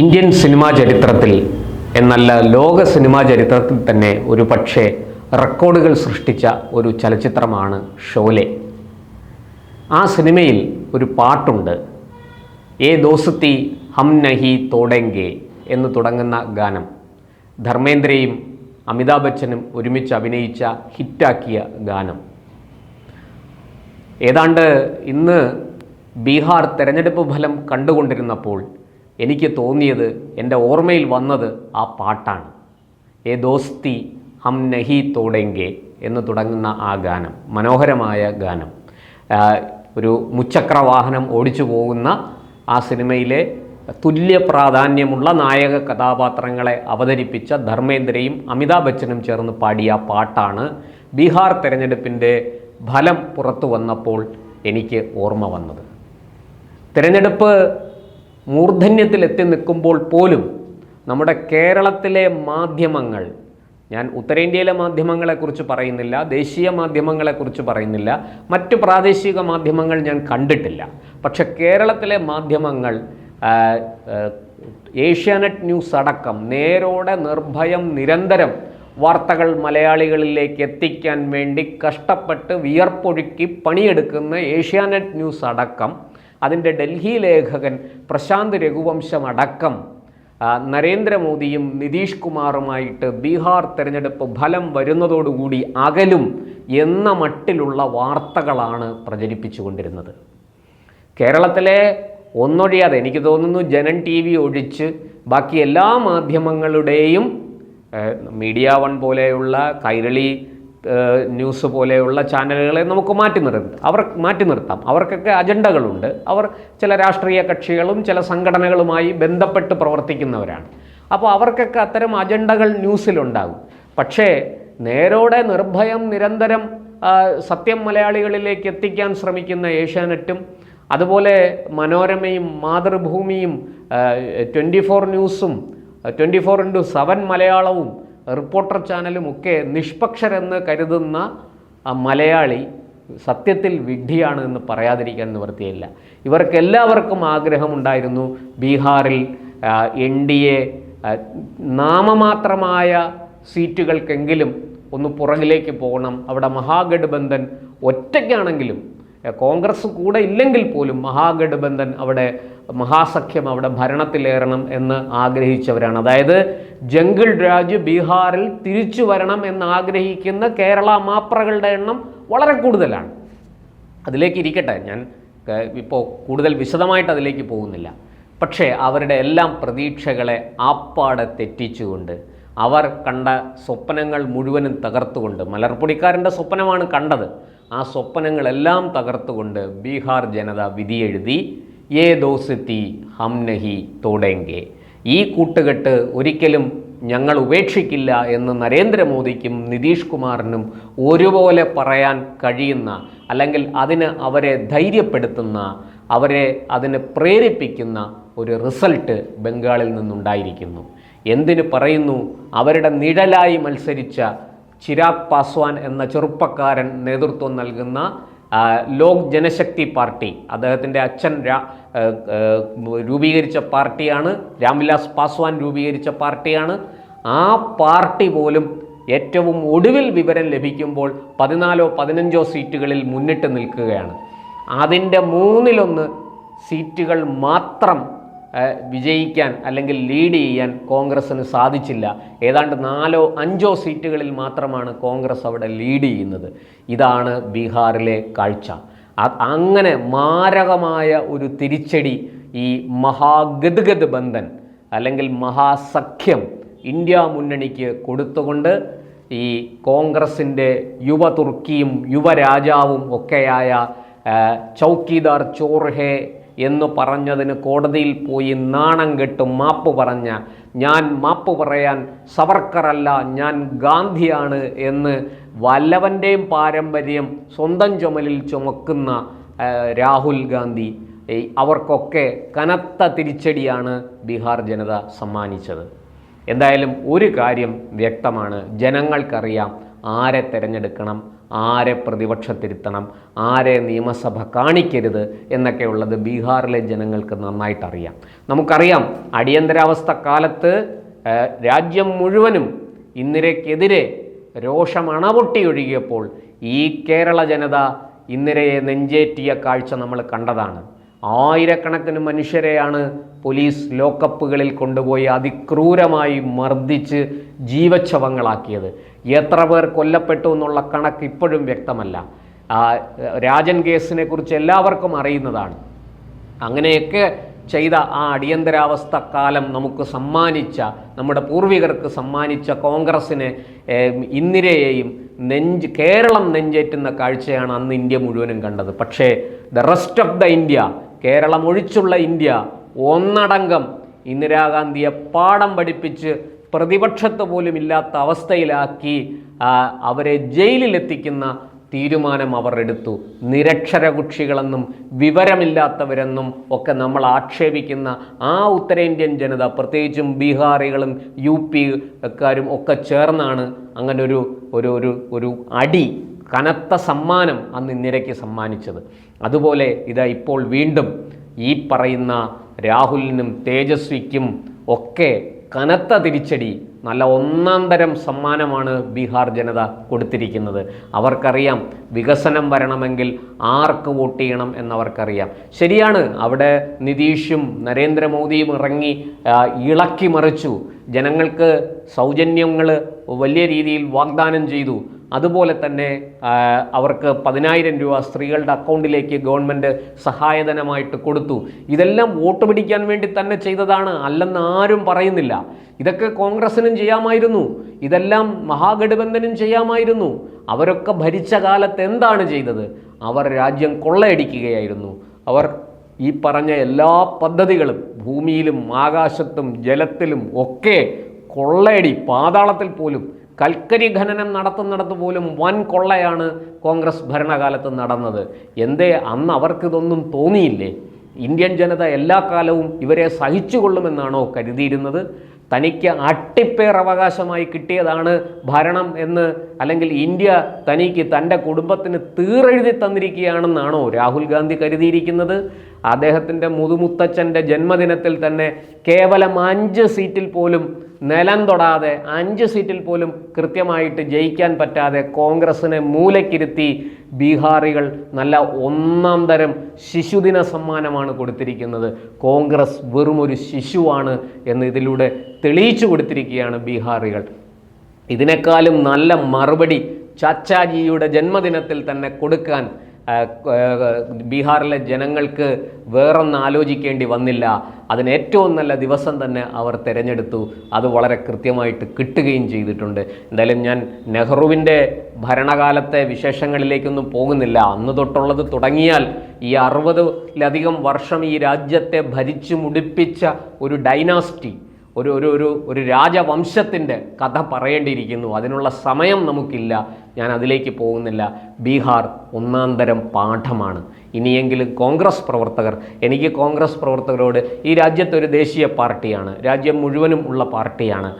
Indian cinema ചരിത്രത്തിൽ എന്നല്ല ലോക സിനിമാ ചരിത്രത്തിൽ തന്നെ ഒരു പക്ഷേ റെക്കോർഡുകൾ സൃഷ്ടിച്ച ഒരു ചലച്ചിത്രമാണ് ഷോലെ. ആ സിനിമയിൽ ഒരു പാട്ടുണ്ട് ഏ ദോസത്തി ഹം നഹി തോടെങ്കെ എന്ന് തുടങ്ങുന്ന ഗാനം. ധർമ്മേന്ദ്രയും അമിതാഭ് ബച്ചനും ഒരുമിച്ച് അഭിനയിച്ച ഹിറ്റാക്കിയ ഗാനം. ഏതാണ്ട് ഇന്ന് ബീഹാർ തെരഞ്ഞെടുപ്പ് ഫലം കണ്ടുകൊണ്ടിരുന്നപ്പോൾ എനിക്ക് തോന്നിയത് എന്റെ ഓർമ്മയിൽ വന്നത് ആ പാട്ടാണ്. ഏ ദോസ്തി ഹം നഹി തോടെങ്കെ എന്ന് തുടങ്ങുന്ന ആ ഗാനം മനോഹരമായ ഗാനം. ഒരു മുച്ചക്രവാഹനം ഓടിച്ചു പോകുന്ന ആ സിനിമയിലെ തുല്യ പ്രാധാന്യമുള്ള നായക കഥാപാത്രങ്ങളെ അവതരിപ്പിച്ച ധർമ്മേന്ദ്രയും അമിതാഭ് ബച്ചനും ചേർന്ന് പാടിയ പാട്ടാണ് ബീഹാർ തെരഞ്ഞെടുപ്പിന്റെ ഫലം പുറത്തു വന്നപ്പോൾ എനിക്ക് ഓർമ്മ വന്നത്. തിരഞ്ഞെടുപ്പ് മൂർധന്യത്തിൽ എത്തി നിൽക്കുമ്പോൾ പോലും നമ്മുടെ കേരളത്തിലെ മാധ്യമങ്ങൾ ഞാൻ ഉത്തരേന്ത്യയിലെ മാധ്യമങ്ങളെക്കുറിച്ച് പറയുന്നില്ല ദേശീയ മാധ്യമങ്ങളെക്കുറിച്ച് പറയുന്നില്ല മറ്റ് പ്രാദേശിക മാധ്യമങ്ങൾ ഞാൻ കണ്ടിട്ടില്ല. പക്ഷെ കേരളത്തിലെ മാധ്യമങ്ങൾ ഏഷ്യാനെറ്റ് ന്യൂസ് അടക്കം നേരോടെ നിർഭയം നിരന്തരം വാർത്തകൾ മലയാളികളിലേക്ക് എത്തിക്കാൻ വേണ്ടി കഷ്ടപ്പെട്ട് വിയർപ്പൊഴുക്കി പണിയെടുക്കുന്ന ഏഷ്യാനെറ്റ് ന്യൂസ് അടക്കം അതിന്റെ ഡൽഹി ലേഖകൻ പ്രശാന്ത് രഘുവംശം അടക്കം നരേന്ദ്രമോദിയും നിതീഷ് കുമാറുമായിട്ട് ബീഹാർ തെരഞ്ഞെടുപ്പ് ഫലം വരുന്നതോടുകൂടി അകലും എന്ന മട്ടിലുള്ള വാർത്തകളാണ് പ്രചരിപ്പിച്ചുകൊണ്ടിരുന്നത്. കേരളത്തിലെ ഒന്നൊഴിയാതെ എനിക്ക് തോന്നുന്നു ജനൻ ടി വി ഒഴിച്ച് ബാക്കി എല്ലാ മാധ്യമങ്ങളുടെയും മീഡിയ വൺ പോലെയുള്ള കൈരളി ന്യൂസ് പോലെയുള്ള ചാനലുകളെ നമുക്ക് മാറ്റി നിർത്താം. അവർ മാറ്റി നിർത്താം. അവർക്കൊക്കെ അജണ്ടകളുണ്ട്. അവർ ചില രാഷ്ട്രീയ കക്ഷികളും ചില സംഘടനകളുമായി ബന്ധപ്പെട്ട് പ്രവർത്തിക്കുന്നവരാണ്. അപ്പോൾ അവർക്കൊക്കെ അത്തരം അജണ്ടകൾ ന്യൂസിലുണ്ടാകും. പക്ഷേ നേരോടെ നിർഭയം നിരന്തരം സത്യം മലയാളികളിലേക്ക് എത്തിക്കാൻ ശ്രമിക്കുന്ന ഏഷ്യാനെറ്റും അതുപോലെ മനോരമയും മാതൃഭൂമിയും ട്വന്റി ഫോർ ന്യൂസും ട്വന്റി ഫോർ ഇന്റു സെവൻ മലയാളവും റിപ്പോർട്ടർ ചാനലും ഒക്കെ നിഷ്പക്ഷരെന്ന് കരുതുന്ന മലയാളി സത്യത്തിൽ വിഡ്ഢിയാണ് എന്ന് പറയാതിരിക്കാൻ നിവൃത്തിയില്ല. ഇവർക്ക് എല്ലാവർക്കും ആഗ്രഹമുണ്ടായിരുന്നു ബീഹാറിൽ എൻ ഡി എ നാമമാത്രമായ സീറ്റുകൾക്കെങ്കിലും ഒന്ന് പുറകിലേക്ക് പോകണം. അവിടെ മഹാഗഠബന്ധൻ ഒറ്റയ്ക്കാണെങ്കിലും കോൺഗ്രസ് കൂടെ ഇല്ലെങ്കിൽ പോലും മഹാഗഠബന്ധൻ അവിടെ മഹാസഖ്യം അവിടെ ഭരണത്തിലേറണം എന്ന് ആഗ്രഹിച്ചവരാണ്. അതായത് ജംഗിൾ രാജ് ബീഹാറിൽ തിരിച്ചു വരണം എന്ന് ആഗ്രഹിക്കുന്ന കേരള മാപ്രകളുടെ എണ്ണം വളരെ കൂടുതലാണ്. അതിലേക്ക് ഇരിക്കട്ടെ ഞാൻ ഇപ്പോൾ കൂടുതൽ വിശദമായിട്ട് അതിലേക്ക് പോകുന്നില്ല. പക്ഷേ അവരുടെ എല്ലാം പ്രതീക്ഷകളെ ആപ്പാടെ തെറ്റിച്ചുകൊണ്ട് അവർ കണ്ട സ്വപ്നങ്ങൾ മുഴുവനും തകർത്തുകൊണ്ട് മലർപ്പൊടിക്കാരന്റെ സ്വപ്നമാണ് കണ്ടത്. ആ സ്വപ്നങ്ങളെല്ലാം തകർത്തുകൊണ്ട് ബീഹാർ ജനത വിധിയെഴുതി ഏ ദോസിത്തി ഹം നഹി തോടെങ്കെ. ഈ കൂട്ടുകെട്ട് ഒരിക്കലും ഞങ്ങൾ ഉപേക്ഷിക്കില്ല എന്ന് നരേന്ദ്രമോദിക്കും നിതീഷ് കുമാറിനും ഒരുപോലെ പറയാൻ കഴിയുന്ന അല്ലെങ്കിൽ അതിന് അവരെ ധൈര്യപ്പെടുത്തുന്ന അവരെ അതിന് പ്രേരിപ്പിക്കുന്ന ഒരു റിസൾട്ട് ബംഗാളിൽ നിന്നുണ്ടായിരിക്കുന്നു. എന്തിന് പറയുന്നു? അവരുടെ നിഴലായി മത്സരിച്ച ചിരാഗ് പാസ്വാൻ എന്ന ചെറുപ്പക്കാരൻ നേതൃത്വം നൽകുന്ന ലോക് ജനശക്തി പാർട്ടി അദ്ദേഹത്തിന്റെ അച്ഛൻ രൂപീകരിച്ച പാർട്ടിയാണ് രാംവിലാസ് പാസ്വാൻ രൂപീകരിച്ച പാർട്ടിയാണ്. ആ പാർട്ടി പോലും ഏറ്റവും ഒടുവിൽ വിവരം ലഭിക്കുമ്പോൾ പതിനാലോ പതിനഞ്ചോ സീറ്റുകളിൽ മുന്നിട്ട് നിൽക്കുകയാണ്. അതിന്റെ മൂന്നിലൊന്ന് സീറ്റുകൾ മാത്രം വിജയിക്കാൻ അല്ലെങ്കിൽ ലീഡ് ചെയ്യാൻ കോൺഗ്രസ്സിന് സാധിച്ചില്ല. ഏതാണ്ട് നാലോ അഞ്ചോ സീറ്റുകളിൽ മാത്രമാണ് കോൺഗ്രസ് അവിടെ ലീഡ് ചെയ്യുന്നത്. ഇതാണ് ബീഹാറിലെ കാഴ്ച. അങ്ങനെ മാരകമായ ഒരു തിരിച്ചടി ഈ മഹാഗദ്ഗദ് ബന്ധൻ അല്ലെങ്കിൽ മഹാസഖ്യം ഇന്ത്യ മുന്നണിക്ക് കൊടുത്തുകൊണ്ട് ഈ കോൺഗ്രസിന്റെ യുവ തുർക്കിയും യുവരാജാവും ഒക്കെയായ ചൗക്കിദാർ ചോർഹെ എന്ന് പറഞ്ഞതിന് കോടതിയിൽ പോയി നാണം കെട്ട് മാപ്പ് പറഞ്ഞ ഞാൻ മാപ്പ് പറയാൻ സവർക്കറല്ല ഞാൻ ഗാന്ധിയാണ് എന്ന് വല്ലവന്റെയും പാരമ്പര്യം സ്വന്തം ചുമലിൽ ചുമക്കുന്ന രാഹുൽ ഗാന്ധി അവർക്കൊക്കെ കനത്ത തിരിച്ചടിയാണ് ബീഹാർ ജനത സമ്മാനിച്ചത്. എന്തായാലും ഒരു കാര്യം വ്യക്തമാണ് ജനങ്ങൾക്കറിയാം ആരെ തിരഞ്ഞെടുക്കണം ആരെ പ്രതിപക്ഷത്തിരുത്തണം ആരെ നിയമസഭ കാണിക്കരുത് എന്നൊക്കെയുള്ളത് ബീഹാറിലെ ജനങ്ങൾക്ക് നന്നായിട്ടറിയാം. നമുക്കറിയാം അടിയന്തരാവസ്ഥ കാലത്ത് രാജ്യം മുഴുവനും ഇന്ദിരയ്ക്കെതിരെ രോഷം അണപൊട്ടിയൊഴുകിയപ്പോൾ ഈ കേരള ജനത ഇന്ദിരയെ നെഞ്ചേറ്റിയ കാഴ്ച നമ്മൾ കണ്ടതാണ്. ആയിരക്കണക്കിന് മനുഷ്യരെയാണ് പോലീസ് ലോക്കപ്പുകളിൽ കൊണ്ടുപോയി അതിക്രൂരമായി മർദ്ദിച്ച് ജീവച്ഛവങ്ങളാക്കിയത്. എത്ര പേർ കൊല്ലപ്പെട്ടു എന്നുള്ള കണക്ക് ഇപ്പോഴും വ്യക്തമല്ല. രാജൻ കേസിനെ കുറിച്ച് എല്ലാവർക്കും അറിയുന്നതാണ്. അങ്ങനെയൊക്കെ ചെയ്ത ആ അടിയന്തരാവസ്ഥ കാലം നമുക്ക് സമ്മാനിച്ച നമ്മുടെ പൂർവികർക്ക് സമ്മാനിച്ച കോൺഗ്രസ്സിനെ ഇന്ദിരയെയും നെഞ്ച് കേരളം നെഞ്ചേറ്റുന്ന കാഴ്ചയാണ് അന്ന് ഇന്ത്യ മുഴുവനും കണ്ടത്. പക്ഷേ the rest of the India Keralam ഒഴിച്ചുള്ള India ഒന്നടങ്കം ഇന്ദിരാഗാന്ധിയെ പാഠം പഠിപ്പിച്ച് പ്രതിപക്ഷത്ത് പോലും ഇല്ലാത്ത അവസ്ഥയിലാക്കി അവരെ ജയിലിലെത്തിക്കുന്ന തീരുമാനം അവർ എടുത്തു. നിരക്ഷരകുക്ഷികളെന്നും വിവരമില്ലാത്തവരെന്നും ഒക്കെ നമ്മൾ ആക്ഷേപിക്കുന്ന ആ ഉത്തരേന്ത്യൻ ജനത പ്രത്യേകിച്ചും ബീഹാറികളും യു പിക്കാരും ഒക്കെ ചേർന്നാണ് അങ്ങനെ ഒരു ഒരു ഒരു ഒരു അടി കനത്ത സമ്മാനം അന്ന് ഇന്ദിരയ്ക്ക് സമ്മാനിച്ചത്. അതുപോലെ ഇതാ ഇപ്പോൾ വീണ്ടും ഈ പറയുന്ന രാഹുലിനും തേജസ്വിക്കും ഒക്കെ കനത്ത തിരിച്ചടി നല്ല ഒന്നാം തരം സമ്മാനമാണ് ബീഹാർ ജനത കൊടുത്തിരിക്കുന്നത്. അവർക്കറിയാം വികസനം വരണമെങ്കിൽ ആർക്ക് വോട്ട് ചെയ്യണം എന്നവർക്കറിയാം. ശരിയാണ് അവിടെ നിതീഷും നരേന്ദ്രമോദിയും ഇറങ്ങി ഇളക്കി മറിച്ചു. ജനങ്ങൾക്ക് സൗജന്യങ്ങൾ വലിയ രീതിയിൽ വാഗ്ദാനം ചെയ്തു. അതുപോലെ തന്നെ അവർക്ക് പതിനായിരം രൂപ സ്ത്രീകളുടെ അക്കൗണ്ടിലേക്ക് ഗവൺമെന്റ് സഹായധനമായിട്ട് കൊടുത്തു. ഇതെല്ലാം വോട്ട് പിടിക്കാൻ വേണ്ടി തന്നെ ചെയ്തതാണ് അല്ലെന്ന് ആരും പറയുന്നില്ല. ഇതൊക്കെ കോൺഗ്രസിനും ചെയ്യാമായിരുന്നു. ഇതെല്ലാം മഹാഗഠബന്ധനും ചെയ്യാമായിരുന്നു. അവരൊക്കെ ഭരിച്ച കാലത്ത് എന്താണ് ചെയ്തത്? അവർ രാജ്യം കൊള്ളയടിക്കുകയായിരുന്നു. അവർ ഈ പറഞ്ഞ എല്ലാ പദ്ധതികളും ഭൂമിയിലും ആകാശത്തും ജലത്തിലും ഒക്കെ കൊള്ളയടി പാതാളത്തിൽ പോലും കൽക്കരി ഖനനം നടത്തുന്നിടത്ത് പോലും വൻ കൊള്ളയാണ് കോൺഗ്രസ് ഭരണകാലത്ത് നടന്നത്. എന്തേ അന്ന് അവർക്കിതൊന്നും തോന്നിയില്ലേ? ഇന്ത്യൻ ജനത എല്ലാ കാലവും ഇവരെ സഹിച്ചുകൊള്ളുമെന്നാണോ കരുതിയിരുന്നത്? തനിക്ക് അട്ടിപ്പേർ അവകാശമായി കിട്ടിയതാണ് ഭരണം എന്ന് അല്ലെങ്കിൽ ഇന്ത്യ തനിക്ക് തന്റെ കുടുംബത്തിന് തീറെഴുതി തന്നിരിക്കുകയാണെന്നാണോ രാഹുൽ ഗാന്ധി കരുതിയിരിക്കുന്നത്? അദ്ദേഹത്തിന്റെ മുതുമുത്തച്ഛന്റെ ജന്മദിനത്തിൽ തന്നെ കേവലം അഞ്ച് സീറ്റിൽ പോലും നിലം തൊടാതെ അഞ്ച് സീറ്റിൽ പോലും കൃത്യമായിട്ട് ജയിക്കാൻ പറ്റാതെ കോൺഗ്രസിനെ മൂലക്കിരുത്തി ബീഹാറികൾ നല്ല ഒന്നാം തരം ശിശുദിന സമ്മാനമാണ് കൊടുത്തിരിക്കുന്നത്. കോൺഗ്രസ് വെറും ഒരു ശിശുവാണ് എന്ന് ഇതിലൂടെ തെളിയിച്ചു കൊടുത്തിരിക്കുകയാണ് ബീഹാറികൾ. ഇതിനേക്കാളും നല്ല മറുപടി ചാച്ചാജിയുടെ ജന്മദിനത്തിൽ തന്നെ കൊടുക്കാൻ ബീഹാറിലെ ജനങ്ങൾക്ക് വേറൊന്ന് ആലോചിക്കേണ്ടി വന്നില്ല. അതിന് ഏറ്റവും നല്ല ദിവസം തന്നെ അവർ തിരഞ്ഞെടുത്തു. അത് വളരെ കൃത്യമായിട്ട് കിട്ടുകയും ചെയ്തിട്ടുണ്ട്. എന്തായാലും ഞാൻ നെഹ്റുവിന്റെ ഭരണകാലത്തെ വിശേഷങ്ങളിലേക്കൊന്നും പോകുന്നില്ല. അന്ന് തൊട്ടുള്ളത് തുടങ്ങിയാൽ ഈ അറുപതിലധികം വർഷം ഈ രാജ്യത്തെ ഭരിച്ചു മുടിപ്പിച്ച ഒരു ഡൈനാസ്റ്റി ഒരു ഒരു ഒരു രാജവംശത്തിന്റെ കഥ പറയേണ്ടിയിരിക്കുന്നു. അതിനുള്ള സമയം നമുക്കില്ല. ഞാൻ അതിലേക്ക് പോകുന്നില്ല. ബീഹാർ ഒന്നാം തരം പാഠമാണ്. ഇനിയെങ്കിലും കോൺഗ്രസ് പ്രവർത്തകർ എനിക്ക് കോൺഗ്രസ് പ്രവർത്തകരോട് ഈ രാജ്യത്തെ ഒരു ദേശീയ പാർട്ടിയാണ് രാജ്യം മുഴുവനും ഉള്ള പാർട്ടിയാണ്.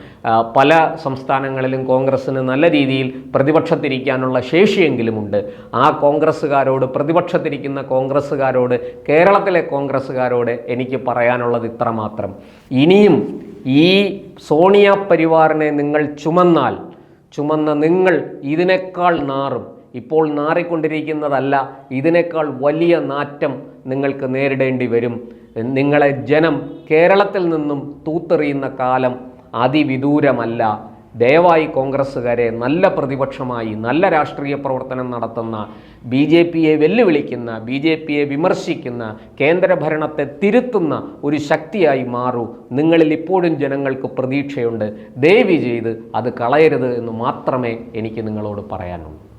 പല സംസ്ഥാനങ്ങളിലും കോൺഗ്രസ്സിന് നല്ല രീതിയിൽ പ്രതിപക്ഷത്തിരിക്കാനുള്ള ശേഷിയെങ്കിലുമുണ്ട്. ആ കോൺഗ്രസ്സുകാരോട് പ്രതിപക്ഷത്തിരിക്കുന്ന കോൺഗ്രസ്സുകാരോട് കേരളത്തിലെ കോൺഗ്രസ്സുകാരോട് എനിക്ക് പറയാനുള്ളത് ഇത്രമാത്രം. ഇനിയും ഈ സോണിയ പരിവാറിനെ നിങ്ങൾ ചുമന്നാൽ ചുമന്ന നിങ്ങൾ ഇതിനേക്കാൾ നാറും. ഇപ്പോൾ നാറിക്കൊണ്ടിരിക്കുന്നതല്ല ഇതിനേക്കാൾ വലിയ നാറ്റം നിങ്ങൾക്ക് നേരിടേണ്ടി വരും. നിങ്ങളെ ജനം കേരളത്തിൽ നിന്നും തൂത്തെറിയുന്ന കാലം അതിവിദൂരമല്ല. ദയവായി കോൺഗ്രസ്സുകാരെ നല്ല പ്രതിപക്ഷമായി നല്ല രാഷ്ട്രീയ പ്രവർത്തനം നടത്തുന്ന ബി ജെ പിയെ വെല്ലുവിളിക്കുന്ന ബി ജെ പിയെ വിമർശിക്കുന്ന കേന്ദ്രഭരണത്തെ തിരുത്തുന്ന ഒരു ശക്തിയായി മാറൂ. നിങ്ങളിൽ ഇപ്പോഴും ജനങ്ങൾക്ക് പ്രതീക്ഷയുണ്ട്. ദയവി ചെയ്ത് അത് കളയരുത് എന്ന് മാത്രമേ എനിക്ക് നിങ്ങളോട് പറയാനുള്ളൂ.